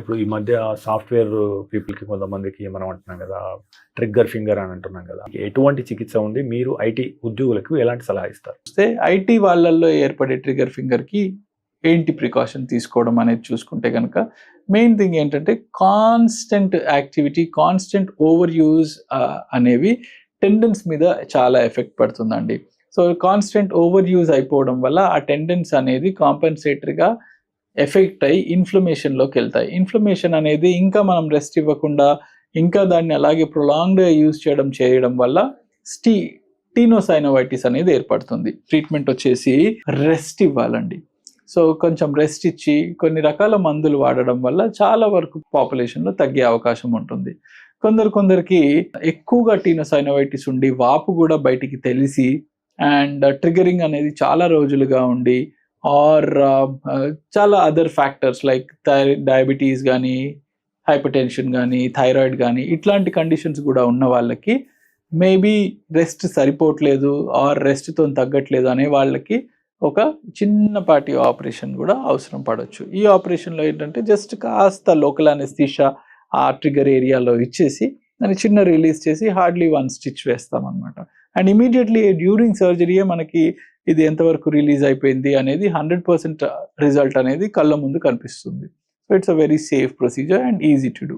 ఇప్పుడు ఈ మధ్య సాఫ్ట్వేర్ పీపుల్కి కొంతమందికి మనం అంటున్నాం కదా ట్రిగ్గర్ ఫింగర్ అని అంటున్నాం కదా ఎటువంటి చికిత్స ఉంది? మీరు ఐటీ ఉద్యోగులకు ఎలాంటి సలహా ఇస్తారు? చూస్తే ఐటీ వాళ్ళల్లో ఏర్పడే ట్రిగ్గర్ ఫింగర్కి ఏంటి ప్రికాషన్ తీసుకోవడం అనేది చూసుకుంటే కనుక మెయిన్ థింగ్ ఏంటంటే constant activity constant over use అనేవి టెండెన్స్ మీద చాలా ఎఫెక్ట్ పడుతుందండి. సో కాన్స్టెంట్ ఓవర్ యూజ్ అయిపోవడం వల్ల ఆ టెండెన్స్ అనేది కాంపెన్సేటరీగా ఎఫెక్ట్ అయ్యి ఇన్ఫ్లమేషన్లోకి వెళ్తాయి. ఇన్ఫ్లమేషన్ అనేది ఇంకా మనం రెస్ట్ ఇవ్వకుండా ఇంకా దాన్ని అలాగే ప్రొలాంగ్డ్గా యూజ్ చేయడం చేయడం వల్ల స్టీ టీనోసైనోవైటిస్ అనేది ఏర్పడుతుంది. ట్రీట్మెంట్ వచ్చేసి రెస్ట్ ఇవ్వాలండి. సో కొంచెం రెస్ట్ ఇచ్చి కొన్ని రకాల మందులు వాడడం వల్ల చాలా వరకు పాపులేషన్లో తగ్గే అవకాశం ఉంటుంది. కొందరు కొందరికి ఎక్కువగా టీనోసైనోవైటిస్ ఉండి వాపు కూడా బయటికి తెలిసి అండ్ ట్రిగరింగ్ అనేది చాలా రోజులుగా ఉండి ఆర్ um, uh, చాలా అదర్ ఫ్యాక్టర్స్ లైక్ డయాబెటీస్ కానీ హైపర్ టెన్షన్ కానీ థైరాయిడ్ కానీ ఇట్లాంటి కండిషన్స్ కూడా ఉన్న వాళ్ళకి మేబీ రెస్ట్ సరిపోవట్లేదు ఆర్ రెస్ట్తో తగ్గట్లేదు అనే వాళ్ళకి ఒక చిన్నపాటి ఆపరేషన్ కూడా అవసరం పడవచ్చు ఈ ఆపరేషన్లో ఏంటంటే జస్ట్ కాస్త లోకల్ అనెస్థీషా ఆ ట్రిగర్ ఏరియాలో ఇచ్చేసి దాన్ని చిన్న రిలీజ్ చేసి హార్డ్లీ వన్ స్టిచ్ వేస్తాం అనమాట అండ్ ఇమీడియట్లీ డ్యూరింగ్ సర్జరీయే మనకి ఇది ఎంతవరకు రిలీజ్ అయిపోయింది అనేది హండ్రెడ్ పర్సెంట్ రిజల్ట్ అనేది కళ్ళ ముందు కనిపిస్తుంది. So it's a very safe procedure and easy to do